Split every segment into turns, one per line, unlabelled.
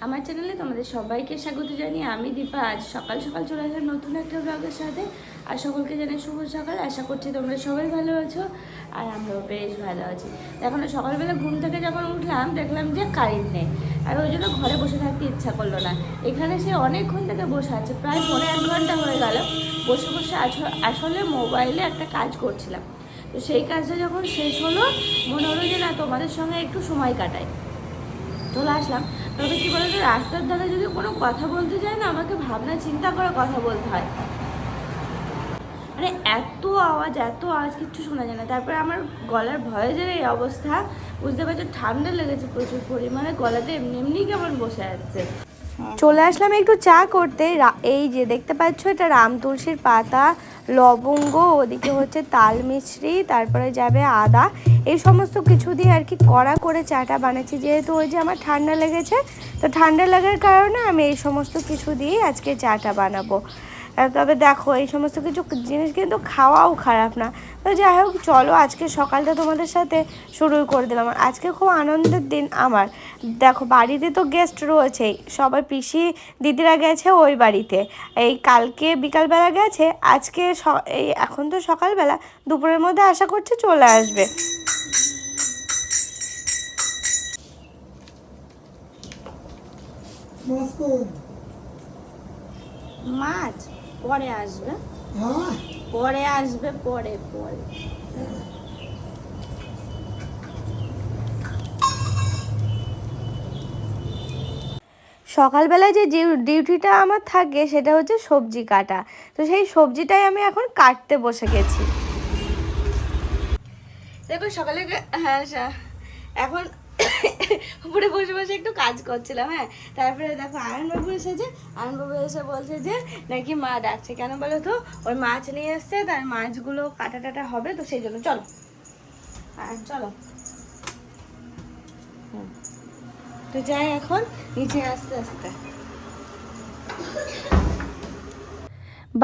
আমার চ্যানেলে তোমাদের সবাইকে স্বাগত জানিয়ে আমি দীপা। আজ সকাল সকাল চলে আসলাম নতুন একটা ব্লগের সাথে। আর সকলকে জানাই শুভ সকাল। আশা করছি তোমরা সবাই ভালো আছো আর আমরাও বেশ ভালো আছি। এখন সকালবেলা ঘুম থেকে যখন উঠলাম, দেখলাম যে কারেন্ট নেই। আর ওই জন্য ঘরে বসে থাকতে ইচ্ছা করল না। এখানে সে অনেকক্ষণ থেকে বসে আছে, প্রায় পনেরো এক ঘণ্টা হয়ে গেল। বসে বসে আস- আসলে মোবাইলে একটা কাজ করছিলাম। তো সেই কাজটা যখন শেষ হলো, মনে হলো যে না, তোমাদের সঙ্গে একটু সময় কাটাই। চলে আসলাম। তবে কি বলতো, রাস্তার ধারে যদি কোনো কথা বলতে যায় না, আমাকে ভাবনা চিন্তা করে কথা বলতে হয়। মানে এত আওয়াজ এত আওয়াজ, কিচ্ছু শোনা যায় না। তারপরে আমার গলার ভয়েজের এই অবস্থা, বুঝতে পারছ, ঠান্ডা লেগেছে প্রচুর পরিমাণে গলাতে এমনি এমনি কেমন বসে যাচ্ছে
চলে আসলাম একটু চা করতে। এই যে দেখতে পাচ্ছ, এটা রাম তুলসীর পাতা, লবঙ্গ, ওদিকে হচ্ছে তাল মিশ্রি, তারপরে যাবে আদা। এই সমস্ত কিছু দিয়ে আর কি কড়া করে চাটা বানাচ্ছি। যেহেতু ওই যে আমার ঠান্ডা লেগেছে, তো ঠান্ডা লাগার কারণে আমি এই সমস্ত কিছু দিয়ে আজকে চাটা বানাবো। তবে দেখো এই সমস্ত কিছু জিনিস কিন্তু খাওয়াও খারাপ না। তো যাই হোক চলো আজকে সকালটা তোমাদের সাথে শুরু করে দিলাম। আর আজকে খুব আনন্দের দিন আমার। দেখো বাড়িতে তো গেস্ট রয়েছেই। সবাই পিসি দিদিরা গেছে ওই বাড়িতে। এই কালকে বিকালবেলা গেছে আজকে স- এই এখন তো সকালবেলা দুপুরের মধ্যে আশা করছে চলে আসবে।
মাছ?
পরে আসবে।
হ্যাঁ।
পরে আসবে পরে পরে।
সকালবেলায় যে ডিউ- ডিউটিটা আমার থাকে সেটা হচ্ছে সবজি কাটা। তো সেই সবজিটাই আমি এখন কাটতে বসে গেছি।
দেখো সকালে হ্যাঁ এখন উপরে বসে বসে একটু কাজ করছিলাম হ্যাঁ। তারপরে দেখো আয়নবাবু এসেছে। আয়নবাবু এসে বলছে যে, নাকি মা ডাকছে কেন বলো তো? ওই মাছ নিয়ে এসছে, তার মাছগুলো কাটা টাটা হবে তো সেই জন্য। চলো। চলো। তো যাই এখন, নিচে আস্তে আস্তে।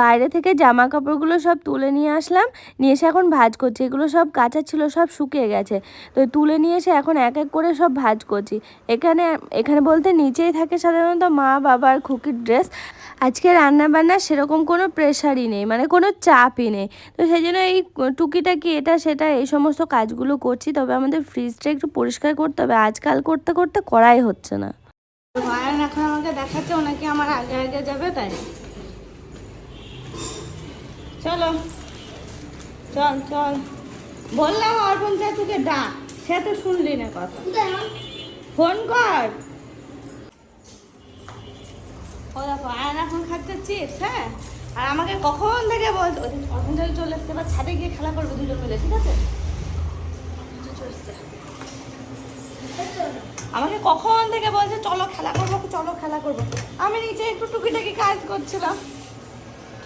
বাইরে থেকে জামা কাপড়গুলো সব তুলে নিয়ে আসলাম। নিয়ে এসে এখন ভাজ করছি। এগুলো সব কাঁচা ছিল, সব শুকিয়ে গেছে। তো তুলে নিয়ে এসে এখন এক এক করে সব ভাজ করছি। এখানে এখানে বলতে নিচেই থাকে সাধারণত মা বাবার খুকির ড্রেস আজকে রান্না বান্না সেরকম কোনো প্রেশারই নেই মানে কোনো চাপই নেই। তো সেই জন্য এই টুকিটাকি এটা, সেটা এই সমস্ত কাজগুলো করছি। তবে আমাদের ফ্রিজটা একটু পরিষ্কার করতে হবে। আজকাল করতে করতে করাই হচ্ছে না।
এখন আমাকে দেখাচ্ছে, ও নাকি আমার আগে আগে যাবে, তাই চলো। চল চল। বললাম অর্পণ চাচুকে ডাক, সে তো শুনলি না কথা। ফোন কর। ও দেখো, আয়ন এখন খাচ্ছে হ্যাঁ? আর আমাকে কখন থেকে বল অর্পণ চলে এসছে, এবার ছাদে গিয়ে খেলা করবে দুজন মিলে, ঠিক আছে? আমাকে কখন থেকে বলছে, চলো খেলা করব, চলো খেলা করব। আমি নিচে একটু টুকিটাকি কাজ করছিলাম।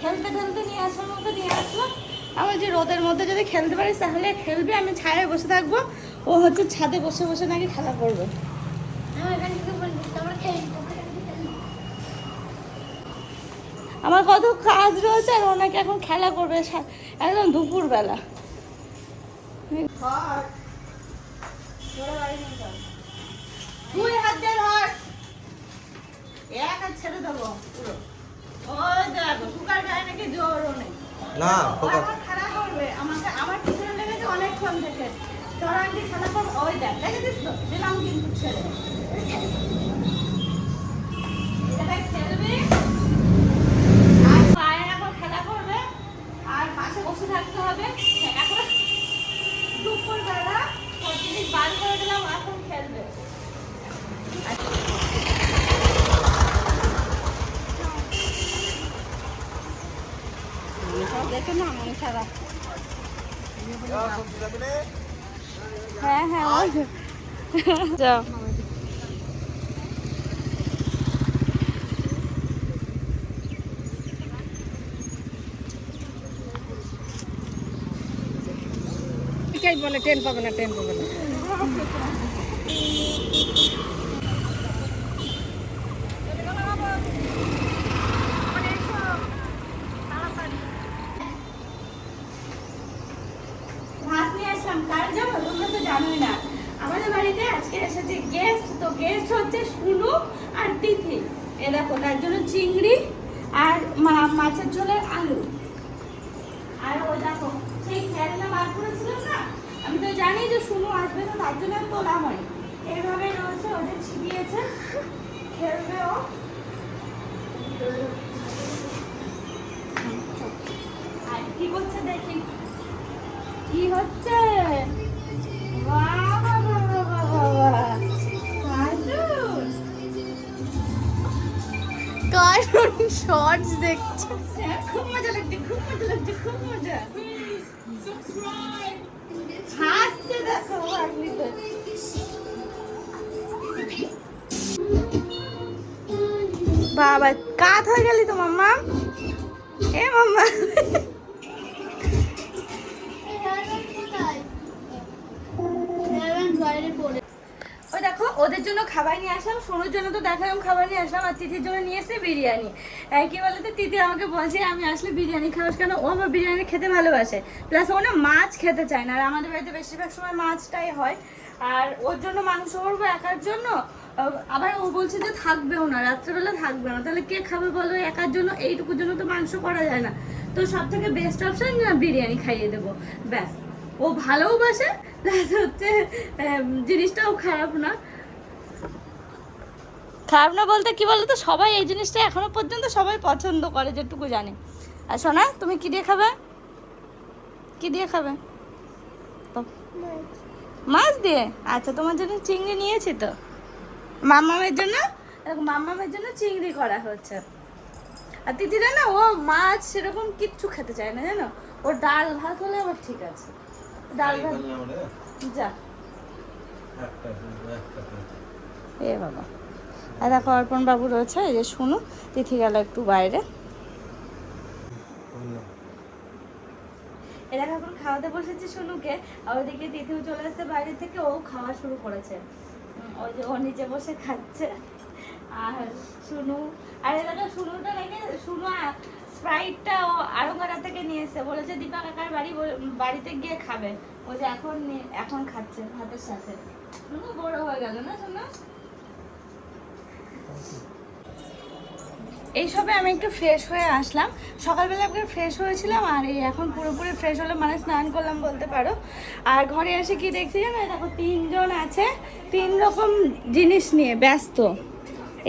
খেলতে খেলতে নিয়ে আসার মতো নিয়ে আসলাম আমার যে রোদের মধ্যে যদি খেলতে পারিস তাহলে খেলবে আমি ছায়ায় বসে থাকব। ও হচ্ছে ছাদে বসে বসে নাকি খেলা করবে। আমার কত কাজ রয়েছে আর ওনাকে এখন খেলা করবে একদম দুপুরবেলা। তুই হাত দিয়ে ধর এক হাত ছেড়ে দেবো পুরো।
না ফোকাস
এখন খেলা আমাকে আমার পিছনে লেগেছে অনেকক্ষণ থেকে তোরা আন্টি খেলা করবে ওই দেখ দেখেছিস তো? দিলাম কিন্তু ছেড়ে। এটা খেলবি? আর পায়ে এখন খেলা করবে। আর পাশে বসে থাকতে হবে। এখন দুপুর বেলা সব জিনিস বার করে দিলাম এখন খেলবে সব দেখে না মন খারাপ। হ্যাঁ হ্যাঁ। যাও।
বলে ট্রেন পাবে না ট্রেন পাবে না
ভাত নিয়ে আসলাম কার যাব তোমরা তো আমাদের বাড়িতে আজকে এসেছে গেস্ট তো গেস্ট হচ্ছে শুনু আর এ দেখো, তার জন্য চিংড়ি আর মাছের ঝোলের আলু। আর ও দেখো, সেই খেলনা বার করেছিলাম না? আমি তো জানি যে শুনু আসবে না, তার জন্য আমি তোলা হয় এইভাবে রয়েছে ওদের ছিটিয়েছে, খেলবে ও। আর কি করছে দেখি। কি হচ্ছে?
শর্টস দেখছে।
হ্যাঁ, খুব মজা লাগছে খুব মজা লাগছে খুব মজা। হাসছে দেখো
বাবা কাত হয়ে গেলি তো মাম্মা? এ মাম্মা।
ওদের জন্য খাবার নিয়ে আসলাম, সোনুর জন্য তো দেখালাম খাবার নিয়ে আসলাম, আর তিথির জন্য নিয়ে এসে বিরিয়ানি। কি বলতো, তিথি আমাকে বলছে আমি আসলে বিরিয়ানি খাওয়াস কেন ও আমার বিরিয়ানি খেতে ভালোবাসে। প্লাস ও না মাছ খেতে চায় না, আর আমাদের বাড়িতে বেশিরভাগ সময় মাছটাই হয়। আর ওর জন্য মাংস করব একার জন্য, আবার ও বলছে যে থাকবেও না, রাত্রেবেলা থাকবে না। তাহলে কে খাবে বলো, একার জন্য এইটুকুর জন্য তো মাংস করা যায় না। তো সব থেকে বেস্ট অপশান না, বিরিয়ানি খাইয়ে দেবো। ব্যাস, ও ভালোবাসে প্লাস হচ্ছে জিনিসটাও খারাপ না। খারাপ না বলতে কি বলতো সবাই এই জিনিসটা এখনও পর্যন্ত সবাই পছন্দ করে যেটুকু জানে। আর শোনা তুমি কি দিয়ে খাবে? কি দিয়ে খাবে। মাছ দিয়ে? আচ্ছা তোমার জন্য চিংড়ি নিয়েছি তো। মামামের জন্য মামামের জন্য চিংড়ি করা হচ্ছে। আর দিদিরা না ও মাছ সেরকম কিচ্ছু খেতে চায় না জানো? ও ডাল ভাত হলে আবার ঠিক আছে। ডাল ভাত যা। এ বাবা। আর দেখো অর্পণ বাবু রয়েছে, এই যে শুনু, তিথি গেল একটু বাইরে। এরা এখন খাওয়াতে বসেছে শুনুকে, আর ওদিকে তিথিও চলে আসছে বাইরে থেকে, ও খাওয়া শুরু করেছে। ওই যে ও নিচে বসে খাচ্ছে। আর শুনু, আর এলাকা শুনুটা রেখে, শুনু স্প্রাইটটা ও আরঙ্গারা থেকে নিয়ে এসে বলেছে, দীপা কাকার বাড়ি বাড়িতে গিয়ে খাবে। ও যে এখন এখন খাচ্ছে ভাতের সাথে। শুনু বড় হয়ে গেল না, শুনু? এইসবে আমি একটু ফ্রেশ হয়ে আসলাম। সকালবেলা একবার ফ্রেশ হয়েছিলাম আর এই এখন পুরোপুরি ফ্রেশ হলে মানে স্নান করলাম বলতে পারো। আর ঘরে এসে কি দেখছি জানো? দেখো তিনজন আছে, তিন রকম জিনিস নিয়ে ব্যস্ত।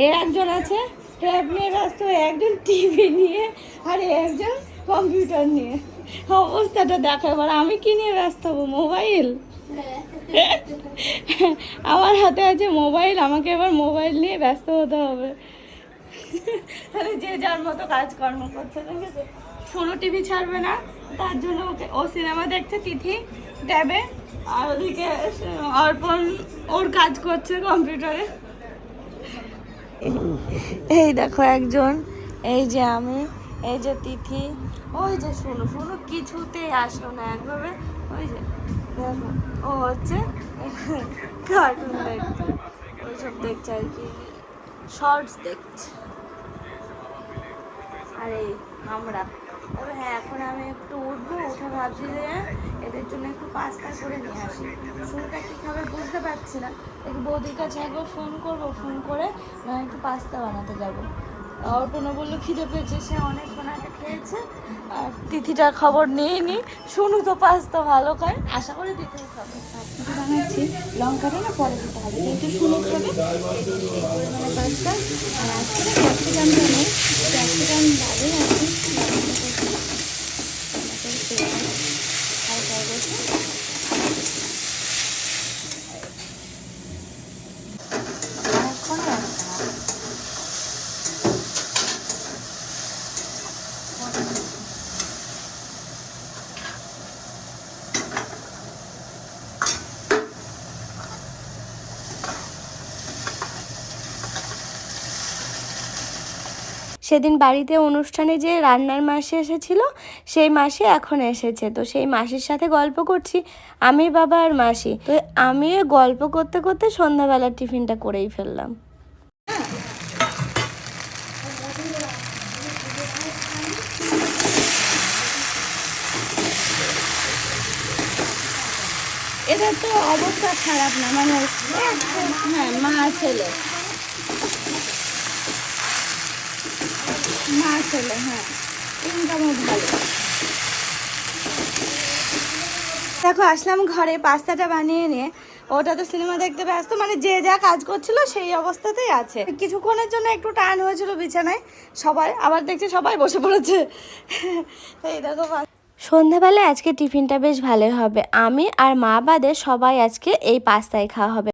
এর একজন আছে ট্যাব নিয়ে ব্যস্ত একজন টিভি নিয়ে, আর একজন কম্পিউটার নিয়ে। অবস্থাটা দেখো এবার, আমি কি নিয়ে ব্যস্ত হব? মোবাইল আমার হাতে আছে মোবাইল আমাকে এবার মোবাইল নিয়ে ব্যস্ত হতে হবে। তাহলে যে যার মতো কাজকর্ম করছে আছে? টিভি ছাড়বে না তার জন্য ওকে ও সিনেমা দেখছে তিথি ট্যাবে আর ওদিকে অর্পণ ওর কাজ করছে কম্পিউটারে। এই দেখো একজন এই যে আমি এই যে তিথি ওই যে শুনো শুনো কিছুতেই আসলো না একভাবে ওই যে। ও হচ্ছে কার্টুন দেখছে। ওইসব দেখছে আর কি। শর্টস দেখছে। আর এই আমরা। তবে হ্যাঁ এখন আমি একটু উঠবো, উঠে ভাবছি যে এদের জন্য একটু পাস্তা করে নিয়ে আসি। শুরুটা কী খাবে বুঝতে পারছি না। একটু বৌদির কাছে একবার ফোন করব ফোন করে একটু পাস্তা বানাতে যাব। অর্পণা বলল, খিদে পেয়েছে, সে অনেকক্ষণ আগে খেয়েছে। আর তিথিটার খবর নিয়ে নি। শুনু তো পাস্তা ভালো খায়। আশা করি তিথি খাবে। কিছু বানাচ্ছি। লঙ্কাটা না পরে দিতে হবে। কিন্তু শুনু খাবে মানে পাস্তা আর আজকে ক্যাপসিকাম জানি ক্যাপসিকাম বাদে আছে হালকা গেছে অনেকক্ষণ রাখতে হবে
সেদিন বাড়িতে অনুষ্ঠানে যে রান্নার মাসি এসেছিল, সেই মাসি এখন এসেছে। তো সেই মাসির সাথে গল্প করছি, আমি বাবা আর মাসি। তো আমি গল্প করতে করতে সন্ধ্যাবেলার টিফিনটা করেই ফেললাম।
এটা তো অবস্থা খারাপ না মানে হ্যাঁ মা ছেলে।
ছেলে হ্যাঁ। ইনকামও ভালো।
দেখো, আসলাম ঘরে, পাস্তাটা বানিয়ে নিয়ে। ওটা তো সিনেমা দেখতে ব্যস্ত মানে যে যা কাজ করছিল সেই অবস্থাতেই আছে। কিছুক্ষণের জন্য একটু টান হয়েছিল বিছানায়, সবাই, আবার দেখছি সবাই বসে পড়েছে। এই দেখো সন্ধ্যাবেলায় আজকে টিফিনটা বেশ ভালোই হবে। আমি আর মা বাদে সবাই আজকে এই পাস্তায় খাওয়া হবে।